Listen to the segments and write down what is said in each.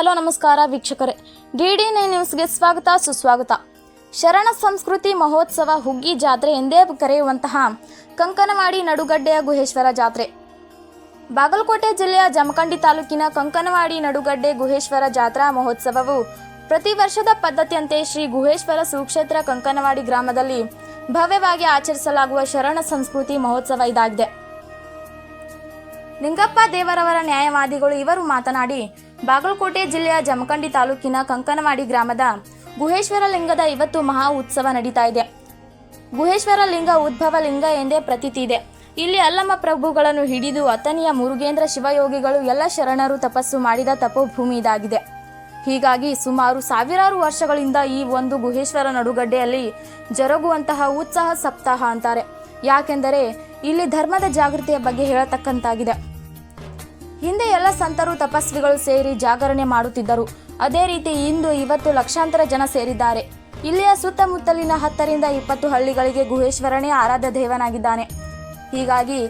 Hello, ನಮಸ್ಕಾರ ವೀಕ್ಷಕರೇ. D D nine ನ್ಯೂಸ್ಗೆ ಸ್ವಾಗತ, ಸುಸ್ವಾಗತ. ಶರಣ ಸಂಸ್ಕೃತಿ ಮಹೋತ್ಸವ ಹುಗ್ಗಿ ಜಾತ್ರೆ ಎಂದೇ ಕರೆಯುವಂತಹ ಕಂಕನವಾಡಿ ನಡುಗಡ್ಡೆಯ ಗುಹೇಶ್ವರ ಜಾತ್ರೆ. ಬಾಗಲಕೋಟೆ ಜಿಲ್ಲೆಯ ಜಮಖಂಡಿ ತಾಲೂಕಿನ ಕಂಕನವಾಡಿ ನಡುಗಡ್ಡೆ ಗುಹೇಶ್ವರ ಜಾತ್ರಾ ಮಹೋತ್ಸವವು ಪ್ರತಿ ವರ್ಷದ ಪದ್ಧತಿಯಂತೆ ಶ್ರೀ ಗುಹೇಶ್ವರ ಸುಕ್ಷೇತ್ರ ಕಂಕನವಾಡಿ ಗ್ರಾಮದಲ್ಲಿ ಭವ್ಯವಾಗಿ ಆಚರಿಸಲಾಗುವ ಶರಣ ಸಂಸ್ಕೃತಿ ಮಹೋತ್ಸವ ಇದಾಗಿದೆ. ನಿಂಗಪ್ಪ ದೇವರವರ ನ್ಯಾಯವಾದಿಗಳು ಇವರು ಮಾತನಾಡಿ ಬಾಗಲಕೋಟೆ ಜಿಲ್ಲೆಯ ಜಮಖಂಡಿ ತಾಲೂಕಿನ ಕಂಕನವಾಡಿ ಗ್ರಾಮದ ಗುಹೇಶ್ವರ ಲಿಂಗದ ಇವತ್ತು ಮಹಾ ಉತ್ಸವ ನಡೀತಾ ಇದೆ. ಗುಹೇಶ್ವರ ಲಿಂಗ ಉದ್ಭವ ಲಿಂಗ ಎಂದೇ ಪ್ರತೀತಿ ಇದೆ. ಇಲ್ಲಿ ಅಲ್ಲಮ್ಮ ಪ್ರಭುಗಳನ್ನು ಹಿಡಿದು ಅತನಿಯ ಮುರುಗೇಂದ್ರ ಶಿವಯೋಗಿಗಳು ಎಲ್ಲ ಶರಣರು ತಪಸ್ಸು ಮಾಡಿದ ತಪೋಭೂಮಿ ಇದಾಗಿದೆ. ಹೀಗಾಗಿ ಸುಮಾರು ಸಾವಿರಾರು ವರ್ಷಗಳಿಂದ ಈ ಒಂದು ಗುಹೇಶ್ವರ ನಡುಗಡ್ಡೆಯಲ್ಲಿ ಜರುಗುವಂತಹ ಉತ್ಸಾಹ ಸಪ್ತಾಹ ಅಂತಾರೆ. ಯಾಕೆಂದರೆ ಇಲ್ಲಿ ಧರ್ಮದ ಜಾಗೃತಿಯ ಬಗ್ಗೆ ಹೇಳತಕ್ಕಂತಾಗಿದೆ. ಹಿಂದೆ ಎಲ್ಲ ಸಂತರು ತಪಸ್ವಿಗಳು ಸೇರಿ ಜಾಗರಣೆ ಮಾಡುತ್ತಿದ್ದರು. ಅದೇ ರೀತಿ ಇಂದು ಇವತ್ತು ಲಕ್ಷಾಂತರ ಜನ ಸೇರಿದ್ದಾರೆ. ಇಲ್ಲಿಯ ಸುತ್ತಮುತ್ತಲಿನ ಹತ್ತರಿಂದ ಇಪ್ಪತ್ತು ಹಳ್ಳಿಗಳಿಗೆ ಗುಹೇಶ್ವರನೇ ಆರಾಧ್ಯ ದೇವನಾಗಿದ್ದಾನೆ. ಹೀಗಾಗಿ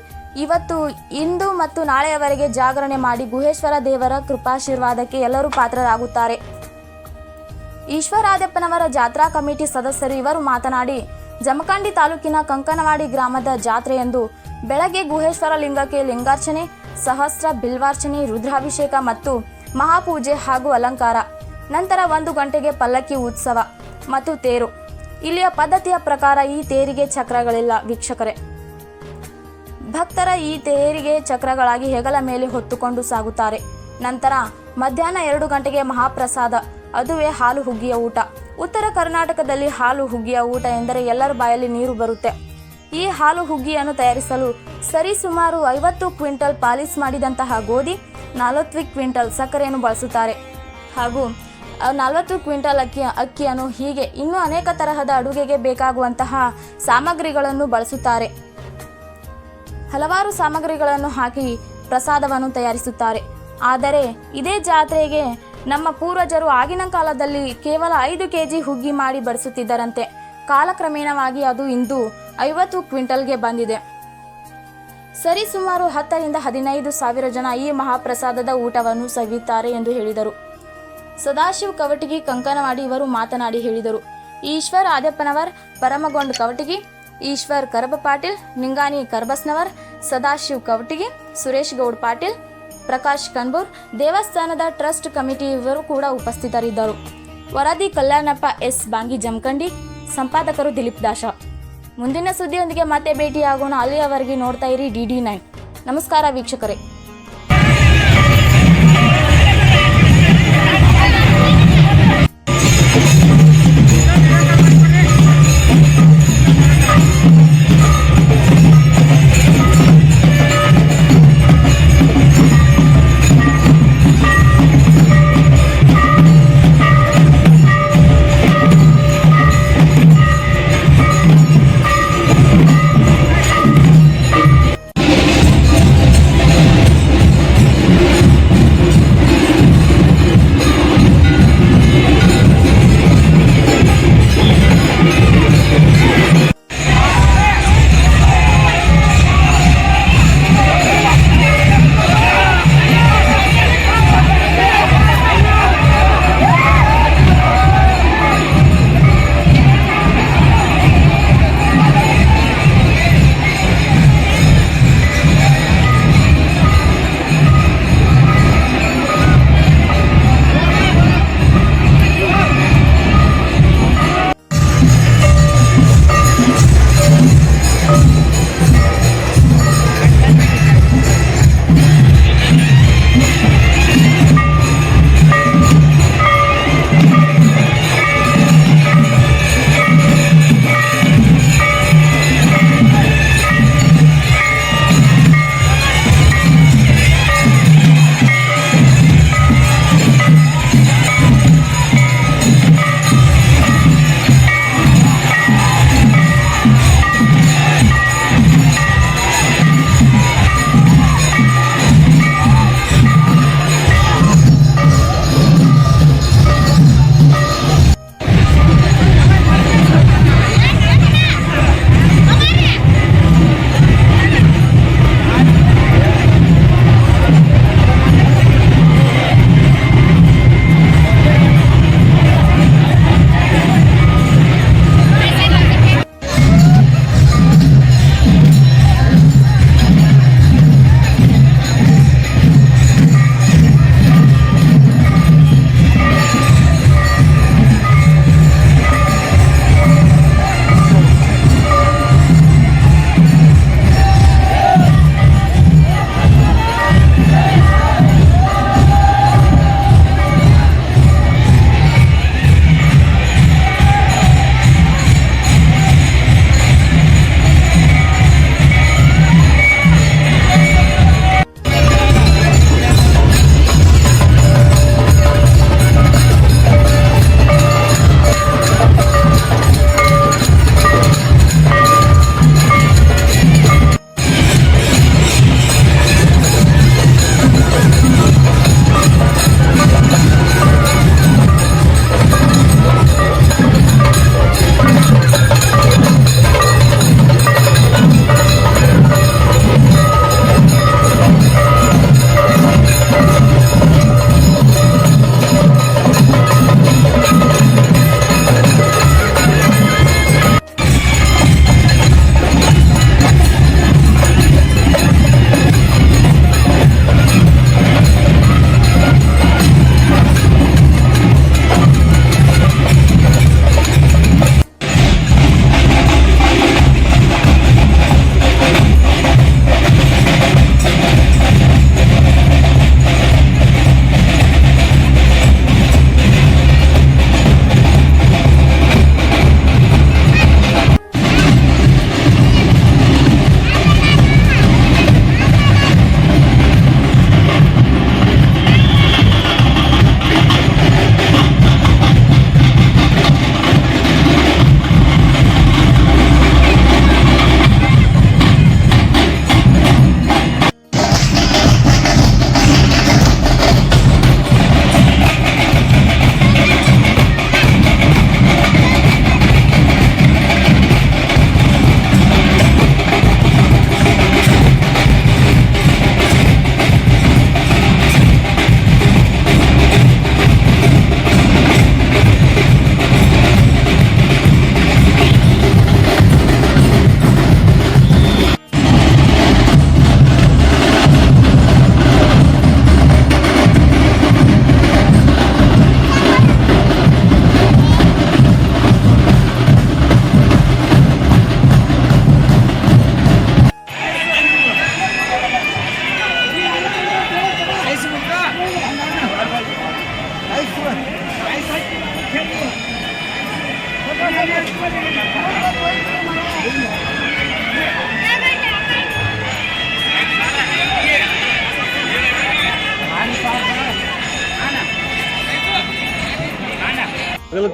ಇವತ್ತು, ಇಂದು ಮತ್ತು ನಾಳೆಯವರೆಗೆ ಜಾಗರಣೆ ಮಾಡಿ ಗುಹೇಶ್ವರ ದೇವರ ಕೃಪಾಶೀರ್ವಾದಕ್ಕೆ ಎಲ್ಲರೂ ಪಾತ್ರರಾಗುತ್ತಾರೆ. ಈಶ್ವರಾದಪ್ಪನವರ ಜಾತ್ರಾ ಕಮಿಟಿ ಸದಸ್ಯರು ಇವರು ಮಾತನಾಡಿ, ಜಮಖಂಡಿ ತಾಲೂಕಿನ ಕಂಕನವಾಡಿ ಗ್ರಾಮದ ಜಾತ್ರೆಯಂದು ಬೆಳಗ್ಗೆ ಗುಹೇಶ್ವರ ಲಿಂಗಕ್ಕೆ ಲಿಂಗಾರ್ಚನೆ ಸಹಸ್ರ ಬಿಲ್ವಾರ್ಚನೆ, ರುದ್ರಾಭಿಷೇಕ ಮತ್ತು ಮಹಾಪೂಜೆ ಹಾಗೂ ಅಲಂಕಾರ. ನಂತರ ಒಂದು ಗಂಟೆಗೆ ಪಲ್ಲಕ್ಕಿ ಉತ್ಸವ ಮತ್ತು ತೇರು. ಇಲ್ಲಿಯ ಪದ್ಧತಿಯ ಪ್ರಕಾರ ಈ ತೇರಿಗೆ ಚಕ್ರಗಳಿಲ್ಲ ವೀಕ್ಷಕರೇ. ಭಕ್ತರ ಈ ತೇರಿಗೆ ಚಕ್ರಗಳಾಗಿ ಹೆಗಲ ಮೇಲೆ ಹೊತ್ತುಕೊಂಡು ಸಾಗುತ್ತಾರೆ. ನಂತರ ಮಧ್ಯಾಹ್ನ ಎರಡು ಗಂಟೆಗೆ ಮಹಾಪ್ರಸಾದ, ಅದುವೇ ಹಾಲು ಹುಗ್ಗಿಯ ಊಟ. ಉತ್ತರ ಕರ್ನಾಟಕದಲ್ಲಿ ಹಾಲು ಹುಗ್ಗಿಯ ಊಟ ಎಂದರೆ ಎಲ್ಲರ ಬಾಯಲ್ಲಿ ನೀರು ಬರುತ್ತೆ. ಈ ಹಾಲು ಹುಗ್ಗಿಯನ್ನು ತಯಾರಿಸಲು ಸರಿಸುಮಾರು ಐವತ್ತು ಕ್ವಿಂಟಲ್ ಪಾಲಿಸ್ ಮಾಡಿದಂತಹ ಗೋಧಿ, ನಲವತ್ತು ಕ್ವಿಂಟಲ್ ಸಕ್ಕರೆಯನ್ನು ಬಳಸುತ್ತಾರೆ. ಹಾಗೂ ನಲವತ್ತು ಕ್ವಿಂಟಲ್ ಅಕ್ಕಿ ಅಕ್ಕಿಯನ್ನು ಹೀಗೆ ಇನ್ನೂ ಅನೇಕ ತರಹದ ಅಡುಗೆಗೆ ಬೇಕಾಗುವಂತಹ ಸಾಮಗ್ರಿಗಳನ್ನು ಬಳಸುತ್ತಾರೆ. ಹಲವಾರು ಸಾಮಗ್ರಿಗಳನ್ನು ಹಾಕಿ ಪ್ರಸಾದವನ್ನು ತಯಾರಿಸುತ್ತಾರೆ. ಆದರೆ, ಇದೇ ಜಾತ್ರೆಗೆ ನಮ್ಮ ಪೂರ್ವಜರು ಆಗಿನ ಕಾಲದಲ್ಲಿ ಕೇವಲ ಐದು ಕೆಜಿ ಹುಗ್ಗಿ ಮಾಡಿ ಬಡಿಸುತ್ತಿದ್ದರಂತೆ. ಕಾಲಕ್ರಮೇಣವಾಗಿ ಅದು ಇಂದು ಐವತ್ತು ಕ್ವಿಂಟಲ್ಗೆ ಬಂದಿದೆ. ಸರಿ, ಸುಮಾರು ಹತ್ತರಿಂದ ಹದಿನೈದು ಸಾವಿರ ಜನ ಈ ಮಹಾಪ್ರಸಾದದ ಊಟವನ್ನು ಸವಿಯುತ್ತಾರೆ ಎಂದು ಹೇಳಿದರು. ಸದಾಶಿವ್ ಕವಟಗಿ ಕಂಕನವಾಡಿ ಇವರು ಮಾತನಾಡಿ ಹೇಳಿದರು. ಈಶ್ವರ್ ಆದ್ಯಪ್ಪನವರ್, ಪರಮಗೊಂಡ್ ಕವಟಗಿ, ಈಶ್ವರ್ ಕರಬ ಪಾಟೀಲ್ ನಿಂಗಾನಿ ಕರಬಸ್ನವರ್, ಸದಾಶಿವ್ ಕವಟಗಿ, ಸುರೇಶ್ ಗೌಡ್ ಪಾಟೀಲ್, ಪ್ರಕಾಶ್ ಕನ್ಬೂರ್, ದೇವಸ್ಥಾನದ ಟ್ರಸ್ಟ್ ಕಮಿಟಿ ಇವರು ಕೂಡ ಉಪಸ್ಥಿತರಿದ್ದರು. ವರದಿ ಕಲ್ಯಾಣಪ್ಪ ಎಸ್. ಬಾಂಗಿ ಜಮಖಂಡಿ, ಸಂಪಾದಕರು ದಿಲೀಪ್ ದಾಶ ಮುಂದಿನ ಸುದ್ದಿಯೊಂದಿಗೆ ಮತ್ತೆ ಭೇಟಿಯಾಗೋಣ. ಅಲ್ಲಿಯವರೆಗೆ ನೋಡ್ತಾ ಇರಿ ಡಿ ಡಿ ನೈನ್. ನಮಸ್ಕಾರ ವೀಕ್ಷಕರೇ.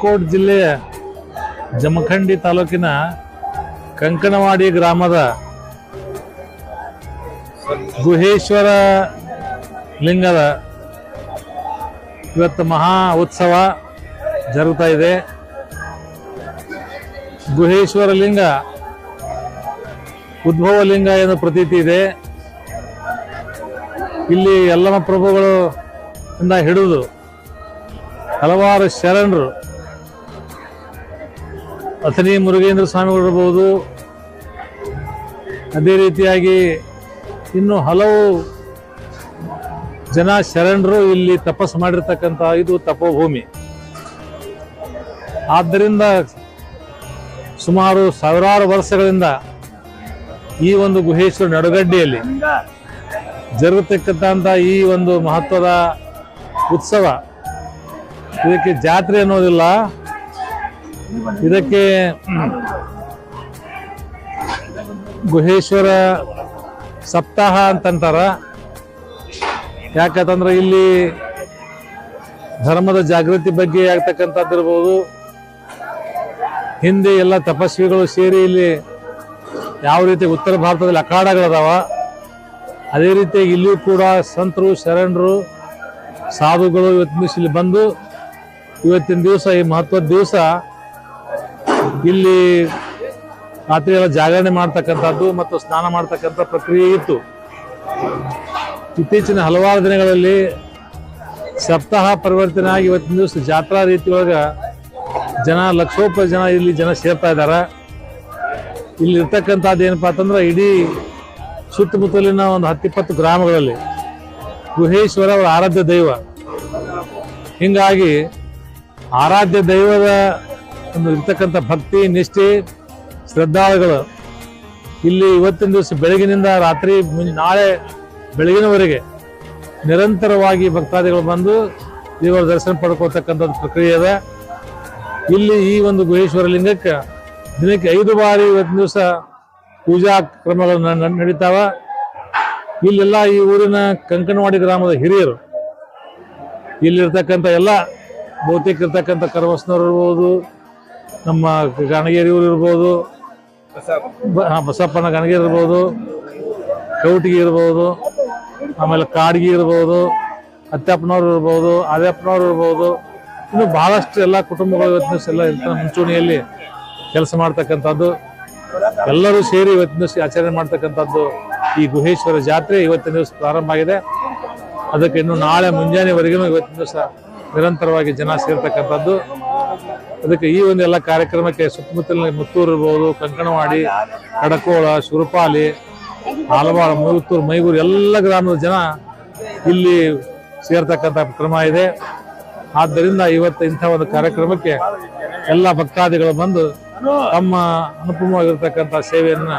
ಬಾಗಲಕೋಟೆ ಜಿಲ್ಲೆಯ ಜಮಖಂಡಿ ತಾಲೂಕಿನ ಕಂಕನವಾಡಿ ಗ್ರಾಮದ ಗುಹೇಶ್ವರ ಲಿಂಗದ ಇವತ್ತು ಮಹಾ ಉತ್ಸವ ಜರುಗ್ತಾ ಇದೆ. ಗುಹೇಶ್ವರ ಲಿಂಗ, ಉದ್ಭವ ಲಿಂಗ ಎಂದು ಪ್ರತೀತಿ ಇದೆ. ಇಲ್ಲಿ ಎಲ್ಲಮ್ಮ ಪ್ರಭುಗಳು ಇಂದ ಹಿಡಿದು ಹಲವಾರು ಶರಣರು ಅಥಣಿ ಮುರುಗೇಂದ್ರ ಸ್ವಾಮಿಗಳು ಇರ್ಬೋದು ಅದೇ ರೀತಿಯಾಗಿ ಇನ್ನು ಹಲವು ಜನ ಶರಣರು ಇಲ್ಲಿ ತಪಸ್ಸು ಮಾಡಿರ್ತಕ್ಕಂಥ ಇದು ತಪೋಭೂಮಿ. ಆದ್ದರಿಂದ ಸುಮಾರು ಸಾವಿರಾರು ವರ್ಷಗಳಿಂದ ಈ ಒಂದು ಗುಹೇಶ್ವರ ನಡುಗಡ್ಡೆಯಲ್ಲಿ ಜರುಗತಕ್ಕಂಥ ಈ ಒಂದು ಮಹತ್ವದ ಉತ್ಸವ. ಇದಕ್ಕೆ ಜಾತ್ರೆ ಅನ್ನೋದಿಲ್ಲ. ಇದಕ್ಕೆ ಗುಹೇಶ್ವರ ಸಪ್ತಾಹ ಅಂತಂತಾರ. ಯಾಕಂತಂದ್ರೆ ಇಲ್ಲಿ ಧರ್ಮದ ಜಾಗೃತಿ ಬಗ್ಗೆ ಆಗ್ತಕ್ಕಂಥದ್ದು ಇರ್ಬೋದು ಹಿಂದೆ ಎಲ್ಲ ತಪಸ್ವಿಗಳು ಸೇರಿ ಇಲ್ಲಿ ಯಾವ ರೀತಿ ಉತ್ತರ ಭಾರತದಲ್ಲಿ ಅಖಾಡಗಳದಾವ, ಅದೇ ರೀತಿ ಇಲ್ಲಿಯೂ ಕೂಡ ಸಂತರು, ಶರಣರು, ಸಾಧುಗಳು ಇವತ್ತಿನ ಇಲ್ಲಿ ಬಂದು ಇವತ್ತಿನ ದಿವಸ ಈ ಮಹತ್ವದ ದಿವಸ ಇಲ್ಲಿ ರಾತ್ರಿ ಎಲ್ಲ ಜಾಗರಣೆ ಮಾಡ್ತಕ್ಕಂಥದ್ದು ಮತ್ತು ಸ್ನಾನ ಮಾಡ್ತಕ್ಕಂಥ ಪ್ರಕ್ರಿಯೆ ಇತ್ತು. ಇತ್ತೀಚಿನ ಹಲವಾರು ದಿನಗಳಲ್ಲಿ ಸಪ್ತಾಹ ಪರಿವರ್ತನೆ ಆಗಿ ಇವತ್ತಿನ ದಿವಸ ಜಾತ್ರಾ ರೀತಿ ಒಳಗ ಜನ ಲಕ್ಷೋಪ ಜನ ಇಲ್ಲಿ ಜನ ಸೇರ್ತಾ ಇದ್ದಾರೆ ಇಲ್ಲಿ ಇರ್ತಕ್ಕಂಥದ್ದು ಏನಪ್ಪಾ ಅಂತಂದ್ರೆ ಇಡೀ ಸುತ್ತಮುತ್ತಲಿನ ಒಂದು ಹತ್ತಿಪ್ಪತ್ತು ಗ್ರಾಮಗಳಲ್ಲಿ ಗುಹೇಶ್ವರ ಅವರ ಆರಾಧ್ಯ ದೈವ. ಹಿಂಗಾಗಿ ಆರಾಧ್ಯ ದೈವದ ಒಂದು ಇರ್ತಕ್ಕಂಥ ಭಕ್ತಿ, ನಿಷ್ಠೆ, ಶ್ರದ್ಧಾಳುಗಳು. ಇಲ್ಲಿ ಇವತ್ತಿನ ದಿವಸ ಬೆಳಗಿನಿಂದ ರಾತ್ರಿ ನಾಳೆ ಬೆಳಗಿನವರೆಗೆ ನಿರಂತರವಾಗಿ ಭಕ್ತಾದಿಗಳು ಬಂದು ದೇವರ ದರ್ಶನ ಪಡ್ಕೊಳ್ತಕ್ಕಂಥದ್ದು ಪ್ರಕ್ರಿಯೆ ಇದೆ ಇಲ್ಲಿ ಈ ಒಂದು ಗುಹೇಶ್ವರ ಲಿಂಗಕ್ಕೆ ದಿನಕ್ಕೆ ಐದು ಬಾರಿ ಇವತ್ತಿನ ದಿವಸ ಪೂಜಾ ಕ್ರಮಗಳು ನಡೀತಾವ. ಇಲ್ಲೆಲ್ಲ ಈ ಊರಿನ ಕಂಕಣವಾಡಿ ಗ್ರಾಮದ ಹಿರಿಯರು ಇಲ್ಲಿರ್ತಕ್ಕಂಥ ಎಲ್ಲ ಬಹುತೇಕ ಇರ್ತಕ್ಕಂಥ ಕರವಸ್ನವರು ಇರ್ಬೋದು ನಮ್ಮ ಗಾಣಗೇರಿಯವರು ಇರ್ಬೋದು ಬಸಪ್ಪನ ಗಣಗೇರಿ ಇರ್ಬೋದು ಕೌಟಿಗೆ ಇರ್ಬೋದು, ಆಮೇಲೆ ಕಾಡ್ಗಿ ಇರ್ಬೋದು, ಅತ್ತೆಪ್ಪನವ್ರು ಇರ್ಬೋದು, ಆದ್ಯಪ್ಪನವ್ರು ಇರ್ಬೋದು. ಇನ್ನು ಬಹಳಷ್ಟು ಎಲ್ಲ ಕುಟುಂಬಗಳು ಇವತ್ತಿನ ದಿವಸ ಎಲ್ಲ ಇಂಥ ಮುಂಚೂಣಿಯಲ್ಲಿ ಕೆಲಸ ಮಾಡ್ತಕ್ಕಂಥದ್ದು. ಎಲ್ಲರೂ ಸೇರಿ ಇವತ್ತಿನ ದಿವಸ ಆಚರಣೆ ಮಾಡ್ತಕ್ಕಂಥದ್ದು ಈ ಗುಹೇಶ್ವರ ಜಾತ್ರೆ ಇವತ್ತಿನ ದಿವಸ ಪ್ರಾರಂಭ ಆಗಿದೆ. ಅದಕ್ಕೆ ಇನ್ನು ನಾಳೆ ಮುಂಜಾನೆವರೆಗೂ ಇವತ್ತಿನ ದಿವಸ ನಿರಂತರವಾಗಿ ಜನ ಸೇರ್ತಕ್ಕಂಥದ್ದು. ಅದಕ್ಕೆ ಈ ಒಂದು ಎಲ್ಲ ಕಾರ್ಯಕ್ರಮಕ್ಕೆ ಸುತ್ತಮುತ್ತಲಿನ ಮುತ್ತೂರು ಇರ್ಬೋದು ಕಂಕಣವಾಡಿ ಕಡಕೋಳ ಶುರುಪಾಲಿ ಆಲವಾಳ ಮುತ್ತೂರು ಮೈಗೂರು ಎಲ್ಲ ಗ್ರಾಮದ ಜನ ಇಲ್ಲಿ ಸೇರ್ತಕ್ಕಂಥ ಕ್ರಮ ಇದೆ. ಆದ್ದರಿಂದ ಇವತ್ತು ಇಂಥ ಒಂದು ಕಾರ್ಯಕ್ರಮಕ್ಕೆ ಎಲ್ಲ ಭಕ್ತಾದಿಗಳು ಬಂದು ತಮ್ಮ ಅನುಪಮವಾಗಿರ್ತಕ್ಕಂಥ ಸೇವೆಯನ್ನು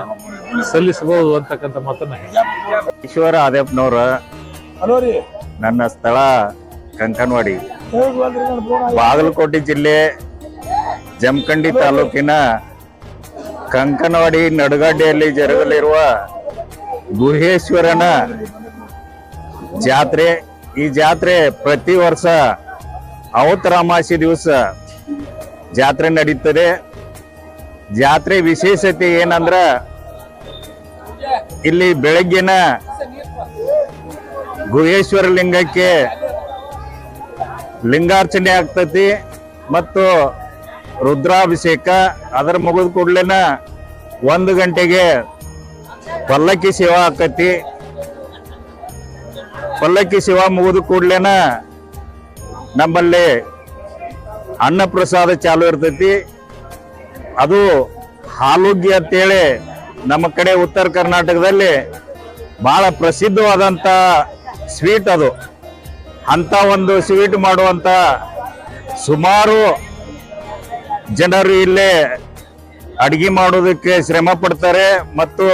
ಸಲ್ಲಿಸಬಹುದು ಅಂತಕ್ಕಂಥ ಮಾತನ್ನ. ಈಶ್ವರ ಆದೇಪ್ನವ್ರ ನನ್ನ ಸ್ಥಳ ಕಂಕನವಾಡಿ ಬಾಗಲಕೋಟೆ ಜಿಲ್ಲೆ ಜಮಖಂಡಿ ತಾಲೂಕಿನ ಕಂಕನವಾಡಿ ನಡುಗಡ್ಡೆಯಲ್ಲಿ ಜರುಗಲಿರುವ ಗುಹೇಶ್ವರನ ಜಾತ್ರೆ. ಈ ಜಾತ್ರೆ ಪ್ರತಿ ವರ್ಷ ಅವತರಾಮಾಸಿ ದಿವಸ ಜಾತ್ರೆ ನಡೀತದೆ. ಜಾತ್ರೆ ವಿಶೇಷತೆ ಏನಂದ್ರ ಇಲ್ಲಿ ಬೆಳಗ್ಗಿನ ಗುಹೇಶ್ವರ ಲಿಂಗಕ್ಕೆ ಲಿಂಗಾರ್ಚನೆ ಆಗ್ತತಿ ಮತ್ತು ರುದ್ರಾಭಿಷೇಕ, ಅದರ ಮುಗಿದ ಕೂಡಲೇನ ಒಂದು ಗಂಟೆಗೆ ಪಲ್ಲಕ್ಕಿ ಸೇವಾ ಆಕತಿ. ಪಲ್ಲಕ್ಕಿ ಸೇವಾ ಮುಗಿದ ಕೂಡಲೇನ ನಮ್ಮಲ್ಲಿ ಅನ್ನಪ್ರಸಾದ ಚಾಲು ಇರ್ತೈತಿ. ಅದು ಹಾಲುಗ್ಗಿ ಅಂತೇಳಿ ನಮ್ಮ ಕಡೆ ಉತ್ತರ ಕರ್ನಾಟಕದಲ್ಲಿ ಬಹಳ ಪ್ರಸಿದ್ಧವಾದಂತ ಸ್ವೀಟ್ ಅದು. ಅಂತ ಒಂದು ಸ್ವೀಟ್ ಮಾಡುವಂತ ಸುಮಾರು ಜನರು ಇಲ್ಲಿ ಅಡಿಗೆ ಮಾಡೋದಕ್ಕೆ ಶ್ರಮ ಪಡ್ತಾರೆ ಮತ್ತು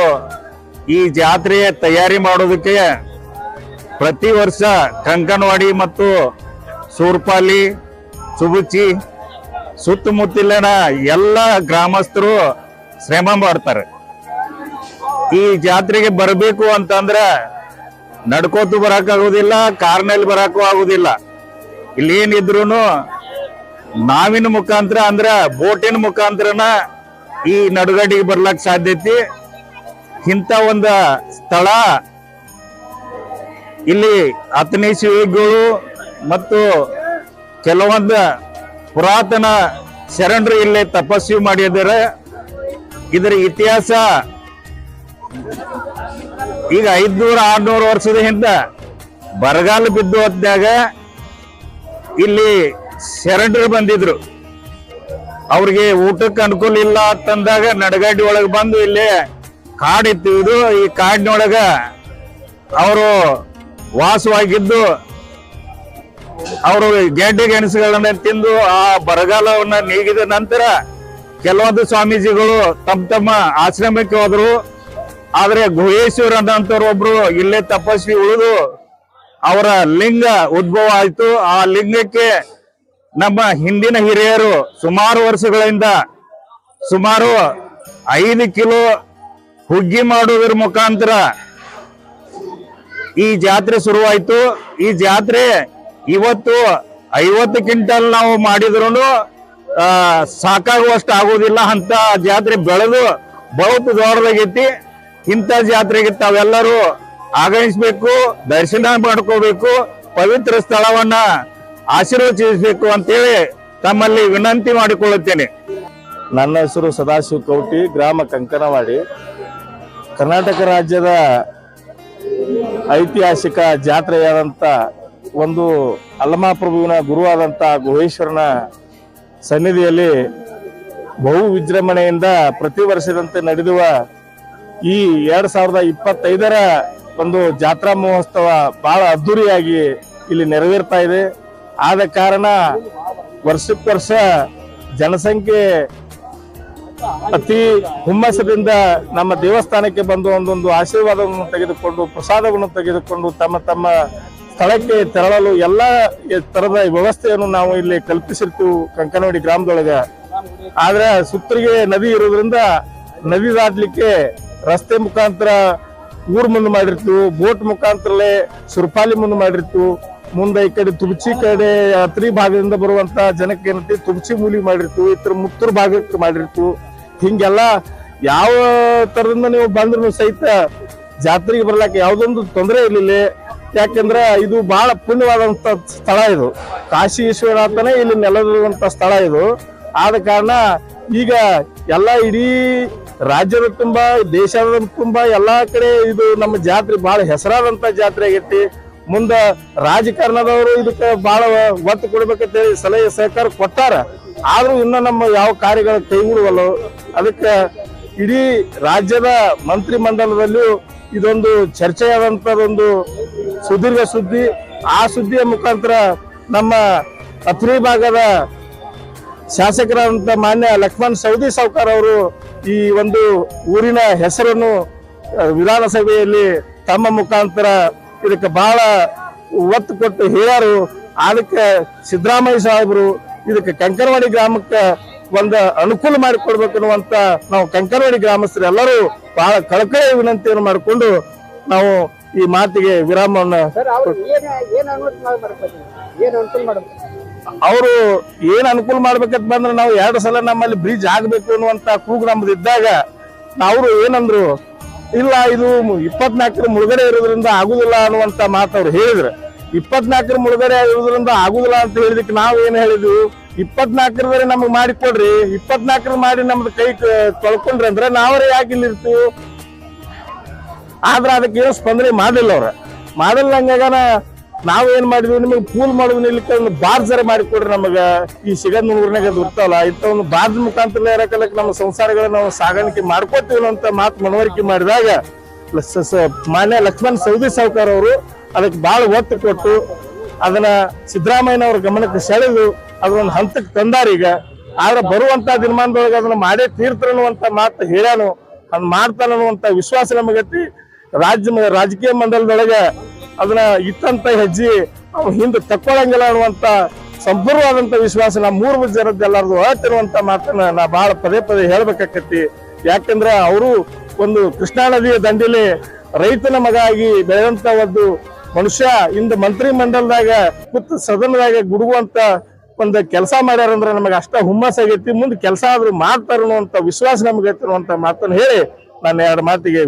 ಈ ಜಾತ್ರೆಯ ತಯಾರಿ ಮಾಡೋದಕ್ಕೆ ಪ್ರತಿ ವರ್ಷ ಕಂಕನವಾಡಿ ಮತ್ತು ಸೂರ್ಪಾಲಿ ಸುಬುಚಿ ಸುತ್ತಮುತ್ತಲಿನ ಎಲ್ಲ ಗ್ರಾಮಸ್ಥರು ಶ್ರಮ ಮಾಡ್ತಾರೆ. ಈ ಜಾತ್ರೆಗೆ ಬರಬೇಕು ಅಂತಂದ್ರೆ ನಡ್ಕೋತು ಬರಕ್ ಆಗುದಿಲ್ಲ ಕಾರ್ನಲ್ಲಿ ಬರಕ್ಕೂ ಆಗುದಿಲ್ಲ. ಇಲ್ಲಿ ಏನಿದ್ರು ನಾವಿನ ಮುಖಾಂತರ ಅಂದ್ರ ಬೋಟಿನ ಮುಖಾಂತರನ ಈ ನಡುಗಡ್ಡಿಗೆ ಬರ್ಲಕ್ ಸಾಧ್ಯತೆ ಇಂಥ ಒಂದ ಸ್ಥಳ ಇಲ್ಲಿ ಹತ್ತನೇ ಶಿವಗಳು ಮತ್ತು ಕೆಲವೊಂದು ಪುರಾತನ ಶರಣರು ಇಲ್ಲಿ ತಪಸ್ವಿ ಮಾಡಿದರ ಇದರ ಇತಿಹಾಸ ಈಗ ಐದ್ನೂರ ಆರ್ನೂರು ವರ್ಷದ ಹಿಂದೆ ಬರಗಾಲ ಬಿದ್ದು ಹೊತ್ತಾಗ ಇಲ್ಲಿ ಶರಣರು ಬಂದಿದ್ರು. ಅವ್ರಿಗೆ ಊಟಕ್ಕೆ ಅನುಕೂಲ ಇಲ್ಲ ಅಂತಂದಾಗ ನಡಗಡ್ಡಿ ಒಳಗೆ ಬಂದು ಇಲ್ಲಿ ಕಾಡಿತ್ತು ಇದು ಈ ಕಾಡಿನೊಳಗ ಅವರು ವಾಸವಾಗಿದ್ದು, ಅವರು ಗೆಡ್ಡೆ ಗೆಣಸುಗಳನ್ನ ತಿಂದು ಆ ಬರಗಾಲವನ್ನ ನೀಗಿದ ನಂತರ ಕೆಲವೊಂದು ಸ್ವಾಮೀಜಿಗಳು ತಮ್ಮ ತಮ್ಮ ಆಶ್ರಮಕ್ಕೆ ಹೋದ್ರು. ಆದ್ರೆ ಗುಹೇಶ್ವರ ಅನ್ನಂತವ್ರು ಒಬ್ರು ಇಲ್ಲೇ ತಪಸ್ವಿ ಉಳಿದು ಅವರ ಲಿಂಗ ಉದ್ಭವ ಆಯ್ತು. ಆ ಲಿಂಗಕ್ಕೆ ನಮ್ಮ ಹಿಂದಿನ ಹಿರಿಯರು ಸುಮಾರು ವರ್ಷಗಳಿಂದ ಸುಮಾರು ಐದು ಕಿಲೋ ಹುಗ್ಗಿ ಮಾಡುವುದರ ಮುಖಾಂತರ ಈ ಜಾತ್ರೆ ಶುರುವಾಯಿತು. ಈ ಜಾತ್ರೆ ಇವತ್ತು ಐವತ್ತು ಕ್ವಿಂಟಲ್ ನಾವು ಮಾಡಿದ್ರು ಸಾಕಾಗುವಷ್ಟು ಆಗುವುದಿಲ್ಲ ಅಂತ ಜಾತ್ರೆ ಬೆಳೆದು ಬಹುತ್ ದೊಡ್ಡದಾಗೈತಿ ಇಂಥ ಜಾತ್ರೆಗೆ ತಾವೆಲ್ಲರೂ ಆಗಮಿಸ್ಬೇಕು, ದರ್ಶನ ಮಾಡ್ಕೋಬೇಕು, ಪವಿತ್ರ ಸ್ಥಳವನ್ನ ಆಶೀರ್ವಚಿಸಬೇಕು ಅಂತೇಳಿ ತಮ್ಮಲ್ಲಿ ವಿನಂತಿ ಮಾಡಿಕೊಳ್ಳುತ್ತೇನೆ. ನನ್ನ ಹೆಸರು ಸದಾಶಿವ ಕೌಟಿ, ಗ್ರಾಮ ಕಂಕನವಾಡಿ. ಕರ್ನಾಟಕ ರಾಜ್ಯದ ಐತಿಹಾಸಿಕ ಜಾತ್ರೆಯಾದಂಥ ಒಂದು ಅಲ್ಲಮಾಪ್ರಭುವಿನ ಗುರುವಾದಂಥ ಗುಹೇಶ್ವರನ ಸನ್ನಿಧಿಯಲ್ಲಿ ಬಹು ವಿಜೃಂಭಣೆಯಿಂದ ಪ್ರತಿ ವರ್ಷದಂತೆ ನಡೆಯುವ ಈ ಎರಡ್ ಸಾವಿರದ ಇಪ್ಪತ್ತೈದರ ಒಂದು ಜಾತ್ರಾ ಮಹೋತ್ಸವ ಬಹಳ ಅದ್ದೂರಿಯಾಗಿ ಇಲ್ಲಿ ನೆರವೇರ್ತಾ ಇದೆ. ಆದ ಕಾರಣ ವರ್ಷಕ್ಕೆ ವರ್ಷ ಜನಸಂಖ್ಯೆ ಅತಿ ಹುಮ್ಮಸದಿಂದ ನಮ್ಮ ದೇವಸ್ಥಾನಕ್ಕೆ ಬಂದು ಒಂದೊಂದು ಆಶೀರ್ವಾದವನ್ನು ತೆಗೆದುಕೊಂಡು, ಪ್ರಸಾದವನ್ನು ತೆಗೆದುಕೊಂಡು ತಮ್ಮ ತಮ್ಮ ಸ್ಥಳಕ್ಕೆ ತೆರಳಲು ಎಲ್ಲ ತರದ ವ್ಯವಸ್ಥೆಯನ್ನು ನಾವು ಇಲ್ಲಿ ಕಲ್ಪಿಸಿರ್ತೀವಿ ಕಂಕನವಾಡಿ ಗ್ರಾಮದೊಳಗೆ. ಆದ್ರೆ ಸುತ್ತರಿಗೆ ನದಿ ಇರೋದ್ರಿಂದ ನದಿ ದಾಟ್ಲಿಕ್ಕೆ ರಸ್ತೆ ಮುಖಾಂತರ ಊರ್ ಮುಂದೆ ಮಾಡಿರ್ತೀವಿ, ಬೋಟ್ ಮುಖಾಂತರಲೇ ಸುರ್ಪಾಲಿ ಮುಂದೆ ಮಾಡಿರ್ತೀವಿ. ಮುಂದೆ ಈ ಕಡೆ ತುಬಚಿ ಕಡೆ ಅತ್ರಿ ಭಾಗದಿಂದ ಬರುವಂತ ಜನಕ್ಕೆ ಏನಂತೆ ತುಬಚಿ ಮೂಲಿ ಮಾಡಿರ್ತು ಇತರ ಮುತ್ತೂರ್ ಭಾಗಕ್ಕೆ ಮಾಡಿರ್ತು ಹಿಂಗೆಲ್ಲ ಯಾವ ತರದಿಂದ ನೀವು ಬಂದ್ರು ಸಹಿತ ಜಾತ್ರೆಗೆ ಬರ್ಲಾಕ ಯಾವ್ದೊಂದು ತೊಂದರೆ ಇರ್ಲಿಲ್ಲ. ಯಾಕಂದ್ರ ಇದು ಬಹಳ ಪುಣ್ಯವಾದಂತ ಸ್ಥಳ ಇದು. ಕಾಶಿ ವಿಶ್ವನಾಥನೇ ಇಲ್ಲಿ ನೆಲದಿರುವಂತ ಸ್ಥಳ ಇದು. ಆದ ಕಾರಣ ಈಗ ಎಲ್ಲ ಇಡೀ ರಾಜ್ಯದ ತುಂಬಾ, ದೇಶದ ತುಂಬಾ, ಎಲ್ಲಾ ಕಡೆ ಇದು ನಮ್ಮ ಜಾತ್ರೆ ಬಹಳ ಹೆಸರಾದಂತ ಜಾತ್ರೆ ಆಗೈತಿ. ಮುಂದ ರಾಜಕಾರಣದವರು ಇದಕ್ಕೆ ಬಹಳ ಒತ್ತು ಕೊಡ್ಬೇಕಂತ ಹೇಳಿ ಸಲಹೆ ಸಹಕಾರ ಕೊಟ್ಟಾರ. ಆದ್ರೂ ಇನ್ನ ನಮ್ಮ ಯಾವ ಕಾರ್ಯಗಳ ಕೈಗೂಡುವಲ್ಲೋ ಅದಕ್ಕೆ ಇಡೀ ರಾಜ್ಯದ ಮಂತ್ರಿ ಮಂಡಲದಲ್ಲೂ ಇದೊಂದು ಚರ್ಚೆಯಾದಂತದೊಂದು ಸುದೀರ್ಘ ಸುದ್ದಿ. ಆ ಸುದ್ದಿಯ ಮುಖಾಂತರ ನಮ್ಮ ಅತ್ರಿ ಭಾಗದ ಶಾಸಕರಾದಂತ ಮಾನ್ಯ ಲಕ್ಷ್ಮಣ್ ಸೌದಿ ಸಾವ್ಕಾರ್ ಅವರು ಈ ಒಂದು ಊರಿನ ಹೆಸರನ್ನು ವಿಧಾನಸಭೆಯಲ್ಲಿ ತಮ್ಮ ಮುಖಾಂತರ ಇದಕ್ಕೆ ಬಹಳ ಒತ್ತು ಕೊಟ್ಟು ಹೇಳ್ಯಾರು. ಅದಕ್ಕೆ ಸಿದ್ದರಾಮಯ್ಯ ಸಾಹೇಬರು ಇದಕ್ಕೆ ಕಂಕರವಾಡಿ ಗ್ರಾಮಕ್ಕೆ ಒಂದು ಅನುಕೂಲ ಮಾಡಿಕೊಡ್ಬೇಕು ಅನ್ನುವಂತ ನಾವು ಕಂಕರವಾಡಿ ಗ್ರಾಮಸ್ಥರು ಎಲ್ಲರೂ ಬಹಳ ಕಳಕಳಿ ವಿನಂತಿಯನ್ನು ಮಾಡಿಕೊಂಡು ನಾವು ಈ ಮಾತಿಗೆ ವಿರಾಮವನ್ನು ಅವರು ಏನ್ ಅನುಕೂಲ ಮಾಡ್ಬೇಕಂತ ಬಂದ್ರೆ ನಾವು ಎರಡು ಸಲ ನಮ್ಮಲ್ಲಿ ಬ್ರಿಡ್ಜ್ ಆಗ್ಬೇಕು ಅನ್ನುವಂತ ಕೂಗು ನಮ್ದು ಇದ್ದಾಗ ಅವರು ಏನಂದ್ರು ಇಲ್ಲ, ಇದು ಇಪ್ಪತ್ನಾಲ್ಕರ ಮುಳುಗಡೆ ಇರೋದ್ರಿಂದ ಆಗುದಿಲ್ಲ ಅನ್ನುವಂತ ಮಾತು ಅವ್ರು ಹೇಳಿದ್ರು. ಇಪ್ಪತ್ನಾಲ್ಕರ ಮುಳುಗಡೆ ಇರೋದ್ರಿಂದ ಆಗುದಿಲ್ಲ ಅಂತ ಹೇಳಿದಕ್ಕೆ ನಾವು ಏನ್ ಹೇಳಿದ್ವಿ? ಇಪ್ಪತ್ನಾಲ್ಕರದ್ರೆ ನಮಗ್ ಮಾಡಿ ಕೊಡ್ರಿ. ಇಪ್ಪತ್ನಾಲ್ಕರ ಮಾಡಿ ನಮ್ದು ಕೈ ತೊಳ್ಕೊಂಡ್ರಿ ಅಂದ್ರೆ ನಾವರೇ ಯಾಕೆ ಇಲ್ಲಿ ಇರ್ತೀವಿ? ಆದ್ರೆ ಅದಕ್ಕೆ ಏನು ಸ್ಪಂದನೆ ಮಾಡಿಲ್ಲ ಅವ್ರ. ಮಾಡಿಲ್ಲ ಹಂಗಾಗ ನಾವ್ ಏನ್ ಮಾಡಿದ್ವಿ? ನಿಮಗೆ ಪೂಲ್ ಮಾಡುವ ನಿಲ್ಲಕ್ಕೆ ಒಂದು ಮಾಡಿ ಕೊಡ್ರಿ ನಮಗ. ಈ ಸಿಗದ್ ನೂರ್ನಾಗ ಅದು ಇರ್ತಾವಲ್ಲ ಇಂಥ ಒಂದು ಬಾರ್ಜ್ ಮುಖಾಂತರ ಇರಕಲಕ್ ನಮ್ಮ ಸಂಸಾರಗಳ ನಾವು ಸಾಗಾಣಿಕೆ ಮಾಡ್ಕೋತೀವಿ ಅಂತ ಮಾತು ಮನವರಿಕೆ ಮಾಡಿದಾಗ ಮಾನ್ಯ ಲಕ್ಷ್ಮಣ್ ಸೌದಿ ಸಾವ್ಕಾರ್ ಅವರು ಅದಕ್ಕೆ ಬಹಳ ಒತ್ತು ಕೊಟ್ಟು ಅದನ್ನ ಸಿದ್ದರಾಮಯ್ಯನವ್ರ ಗಮನಕ್ಕೆ ಸೆಳೆದು ಅದೊಂದು ಹಂತಕ್ಕೆ ತಂದಾರ ಈಗ. ಆದ್ರೆ ಬರುವಂತ ದಿನಮಾನದೊಳಗೆ ಅದನ್ನ ಮಾಡೇ ತೀರ್ತರ ಅನ್ನುವಂತ ಮಾತು ಹೇಳ್ಯಾನು. ಅದ್ ಮಾಡ್ತಾನ ಅನ್ನುವಂತ ವಿಶ್ವಾಸ ನಮಗತಿ. ರಾಜ್ಯ ರಾಜಕೀಯ ಮಂಡಲದೊಳಗೆ ಅದನ್ನ ಇತ್ತಂತ ಹೆಜ್ಜೆ ಅವ್ ಹಿಂದೆ ತಕ್ಕೊಳಂಗಿಲ್ಲ ಅನ್ನುವಂತ ಸಂಪೂರ್ಣವಾದಂತ ವಿಶ್ವಾಸ ನಮ್ಮ ಮೂರು ಜನದ್ದೆಲ್ಲರದು ಹೇಳ್ತಿರುವಂತ ಮಾತನ್ನ ನಾ ಬಹಳ ಪದೇ ಪದೇ ಹೇಳ್ಬೇಕಾಕತಿ ಯಾಕಂದ್ರೆ ಅವರು ಒಂದು ಕೃಷ್ಣಾ ನದಿಯ ದಂಡಿಲಿ ರೈತನ ಮಗ ಆಗಿ ಬೆಳೆದಂತ ಒಂದು ಮನುಷ್ಯ ಇಂದು ಮಂತ್ರಿ ಮಂಡಲದಾಗ ಕೂತು ಸದನದಾಗ ಗುಡುಗುವಂತ ಒಂದು ಕೆಲಸ ಮಾಡ್ಯಾರಂದ್ರೆ ನಮಗೆ ಅಷ್ಟ ಹುಮ್ಮಸ್ ಆಗೈತಿ, ಮುಂದೆ ಕೆಲಸ ಆದ್ರೂ ಮಾಡ್ತಾರ ಅನ್ನುವಂತ ವಿಶ್ವಾಸ ನಮ್ಗೆ ಐತಿರುವಂತ ಮಾತನ್ನ ಹೇಳಿ ನಾನು ಎರಡು ಮಾತಿಗೆ